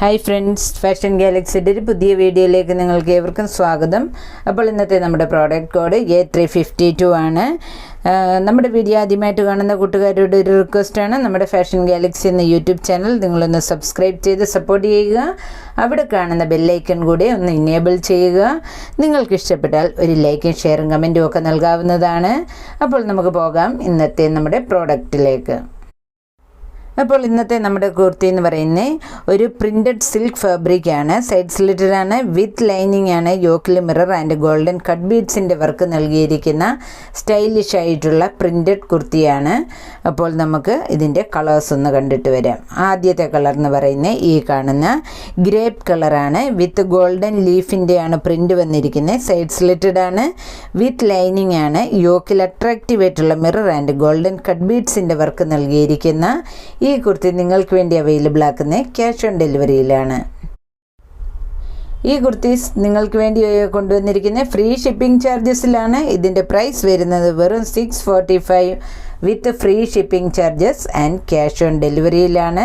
Hi friends fashion ഗാലക്സിയുടെ ഒരു പുതിയ വീഡിയോയിലേക്ക് നിങ്ങൾക്ക് ഏവർക്കും സ്വാഗതം. അപ്പോൾ ഇന്നത്തെ നമ്മുടെ product code A three fifty two ആണ്. നമ്മുടെ വീഡിയോ ആദ്യമായിട്ട് കാണുന്ന കൂട്ടുകാരുടെ ഒരു റിക്വസ്റ്റാണ് നമ്മുടെ ഫാഷൻ ഗാലക്സി എന്ന യൂട്യൂബ് ചാനൽ നിങ്ങളൊന്ന് സബ്സ്ക്രൈബ് ചെയ്ത് സപ്പോർട്ട് ചെയ്യുക. അവിടെ കാണുന്ന ബെല്ലൈക്കൺ കൂടി ഒന്ന് ഇനേബിൾ ചെയ്യുക. നിങ്ങൾക്ക് ഇഷ്ടപ്പെട്ടാൽ ഒരു ലൈക്കും ഷെയറും കമന്റും ഒക്കെ നൽകാവുന്നതാണ്. അപ്പോൾ നമുക്ക് പോകാം ഇന്നത്തെ നമ്മുടെ പ്രോഡക്റ്റിലേക്ക് അപ്പോൾ ഇന്നത്തെ നമ്മുടെ കുർത്തി എന്ന് പറയുന്നത് ഒരു പ്രിന്റഡ് സിൽക്ക് ഫാബ്രിക് ആണ്. സൈഡ് സ്ലിറ്റഡ് ആണ് വിത്ത് ലൈനിങ് ആണ് യോക്കിൽ മിറർ ആൻഡ് ഗോൾഡൻ കട്ട് ബീഡ്സിന്റെ വർക്ക് നൽകിയിരിക്കുന്ന സ്റ്റൈലിഷ് ആയിട്ടുള്ള പ്രിന്റഡ് കുർത്തിയാണ്. അപ്പോൾ നമുക്ക് ഇതിന്റെ കളേഴ്സ് ഒന്ന് കണ്ടിട്ട് വരാം. ആദ്യത്തെ കളർ എന്ന് പറയുന്നത് ഈ കാണുന്ന ഗ്രേപ്പ് കളറാണ് വിത്ത് ഗോൾഡൻ ലീഫിന്റെ ആണ് പ്രിന്റ് വന്നിരിക്കുന്നത്. സൈഡ് സ്ലിറ്റഡ് ആണ് വിത്ത് ലൈനിങ് ആണ് യോക്കിൽ അട്രാക്റ്റീവ് ആയിട്ടുള്ള മിറർ ആൻഡ് ഗോൾഡൻ കട്ട് ബീഡ്സിന്റെ വർക്ക് നൽകിയിരിക്കുന്ന ഈ കുർത്തി നിങ്ങൾക്ക് വേണ്ടി അവൈലബിൾ ആക്കുന്നത് ക്യാഷ് ഓൺ ഡെലിവറിയിലാണ് ഈ കുർത്തീസ് നിങ്ങൾക്ക് വേണ്ടി കൊണ്ടുവന്നിരിക്കുന്ന ഫ്രീ ഷിപ്പിംഗ് ചാർജസിലാണ് ഇതിന്റെ പ്രൈസ് വരുന്നത് വെറും six forty five with free shipping charges and cash on ഡെലിവറിയിലാണ്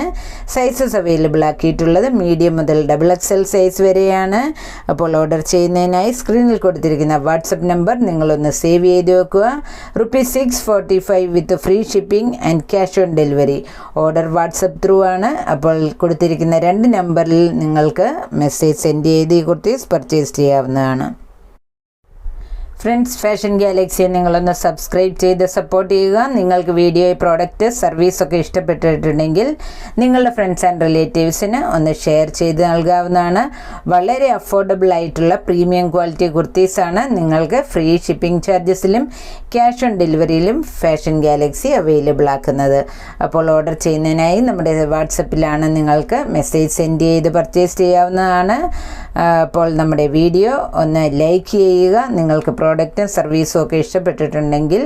sizes available ആക്കിയിട്ടുള്ളത്. മീഡിയം മുതൽ ഡബിൾ എക്സൽ സൈസ് വരെയാണ്. അപ്പോൾ ഓർഡർ ചെയ്യുന്നതിനായി സ്ക്രീനിൽ കൊടുത്തിരിക്കുന്ന വാട്സപ്പ് നമ്പർ നിങ്ങളൊന്ന് സേവ് ചെയ്ത് വെക്കുക. Rupees six forty five with free shipping and cash on delivery order WhatsApp through ആണ്. അപ്പോൾ കൊടുത്തിരിക്കുന്ന രണ്ട് നമ്പറിൽ നിങ്ങൾക്ക് മെസ്സേജ് സെൻഡ് ചെയ്ത് കുർത്തീസ് പർച്ചേസ് ചെയ്യാവുന്നതാണ്. ഫ്രണ്ട്സ് ഫാഷൻ ഗാലക്സിയെ നിങ്ങളൊന്ന് സബ്സ്ക്രൈബ് ചെയ്ത് സപ്പോർട്ട് ചെയ്യുക. നിങ്ങൾക്ക് വീഡിയോ പ്രോഡക്റ്റ് സർവീസ് ഒക്കെ ഇഷ്ടപ്പെട്ടിട്ടുണ്ടെങ്കിൽ നിങ്ങളുടെ ഫ്രണ്ട്സ് ആൻഡ് റിലേറ്റീവ്സിന് ഒന്ന് ഷെയർ ചെയ്ത് നൽകാവുന്നതാണ്. വളരെ അഫോർഡബിൾ ആയിട്ടുള്ള പ്രീമിയം ക്വാളിറ്റി കുർത്തീസാണ് നിങ്ങൾക്ക് ഫ്രീ ഷിപ്പിംഗ് ചാർജസിലും ക്യാഷ് ഓൺ ഡെലിവറിയിലും ഫാഷൻ ഗാലക്സി അവൈലബിൾ ആക്കുന്നത്. അപ്പോൾ ഓർഡർ ചെയ്യുന്നതിനായി നമ്മുടെ വാട്സപ്പിലാണ് നിങ്ങൾക്ക് മെസ്സേജ് സെൻഡ് ചെയ്ത് പർച്ചേസ് ചെയ്യാവുന്നതാണ്. അപ്പോൾ നമ്മുടെ വീഡിയോ ഒന്ന് ലൈക്ക് ചെയ്യുക. നിങ്ങൾക്ക് സർവീസും ഒക്കെ ഇഷ്ടപ്പെട്ടിട്ടുണ്ടെങ്കിൽ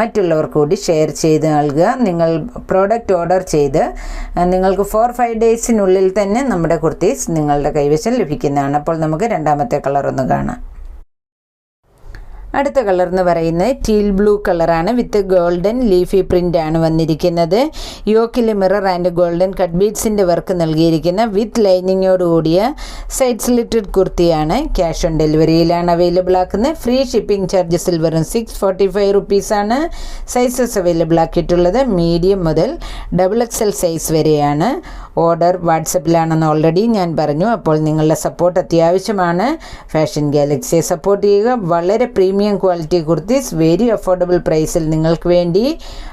മറ്റുള്ളവർക്ക് കൂടി ഷെയർ ചെയ്ത് നൽകുക. നിങ്ങൾ പ്രോഡക്റ്റ് ഓർഡർ ചെയ്ത് നിങ്ങൾക്ക് ഫോർ ഫൈവ് ഡേയ്സിനുള്ളിൽ തന്നെ നമ്മുടെ കുർത്തീസ് നിങ്ങളുടെ കൈവശം ലഭിക്കുന്നതാണ്. അപ്പോൾ നമുക്ക് രണ്ടാമത്തെ കളർ ഒന്ന് കാണാം. അടുത്ത കളർ എന്ന് പറയുന്നത് ടീൽ ബ്ലൂ കളറാണ് വിത്ത് ഗോൾഡൻ ലീഫി പ്രിന്റ് ആണ് വന്നിരിക്കുന്നത്. യോക്കിലെ മിറർ ആൻഡ് ഗോൾഡൻ കട്ട് ബീഡ്സിന്റെ വർക്ക് നൽകിയിരിക്കുന്ന വിത്ത് ലൈനിങ്ങോടുകൂടിയ സൈഡ് സ്ലിറ്റഡ് കുർത്തിയാണ് ക്യാഷ് ഓൺ ഡെലിവറിയിലാണ് അവൈലബിൾ ആക്കുന്നത്. ഫ്രീ ഷിപ്പിംഗ് ചാർജസിൽ വെറും സിക്സ് ഫോർട്ടി ഫൈവ് റുപ്പീസാണ് സൈസസ് അവൈലബിൾ ആക്കിയിട്ടുള്ളത്. മീഡിയം മുതൽ ഡബിൾ എക്സ് എൽ സൈസ് വരെയാണ്. ഓർഡർ വാട്സപ്പിലാണെന്ന് ഓൾറെഡി ഞാൻ പറഞ്ഞു. അപ്പോൾ നിങ്ങളുടെ സപ്പോർട്ട് അത്യാവശ്യമാണ്. ഫാഷൻ ഗാലക്സിയെ സപ്പോർട്ട് ചെയ്യുക. വളരെ premium quality kurtis. Very affordable പ്രൈസിൽ നിങ്ങൾക്ക് വേണ്ടി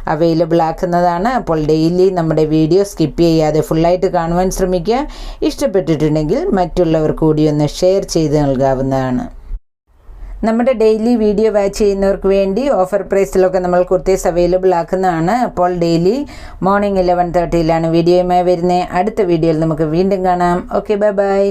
അവൈലബിൾ ആക്കുന്നതാണ്. അപ്പോൾ ഡെയിലി നമ്മുടെ വീഡിയോ സ്കിപ്പ് ചെയ്യാതെ ഫുള്ളായിട്ട് കാണുവാൻ ശ്രമിക്കുക. ഇഷ്ടപ്പെട്ടിട്ടുണ്ടെങ്കിൽ മറ്റുള്ളവർ കൂടി ഒന്ന് ഷെയർ ചെയ്ത് നൽകാവുന്നതാണ്. നമ്മുടെ ഡെയിലി വീഡിയോ വാച്ച് ചെയ്യുന്നവർക്ക് വേണ്ടി ഓഫർ പ്രൈസിലൊക്കെ നമ്മൾ കുർത്തീസ് അവൈലബിൾ ആക്കുന്നതാണ്. അപ്പോൾ ഡെയിലി മോർണിംഗ് ഇലവൻ തേർട്ടിയിലാണ് വീഡിയോയുമായി വരുന്നത് അടുത്ത വീഡിയോയിൽ നമുക്ക് വീണ്ടും കാണാം. Okay bye bye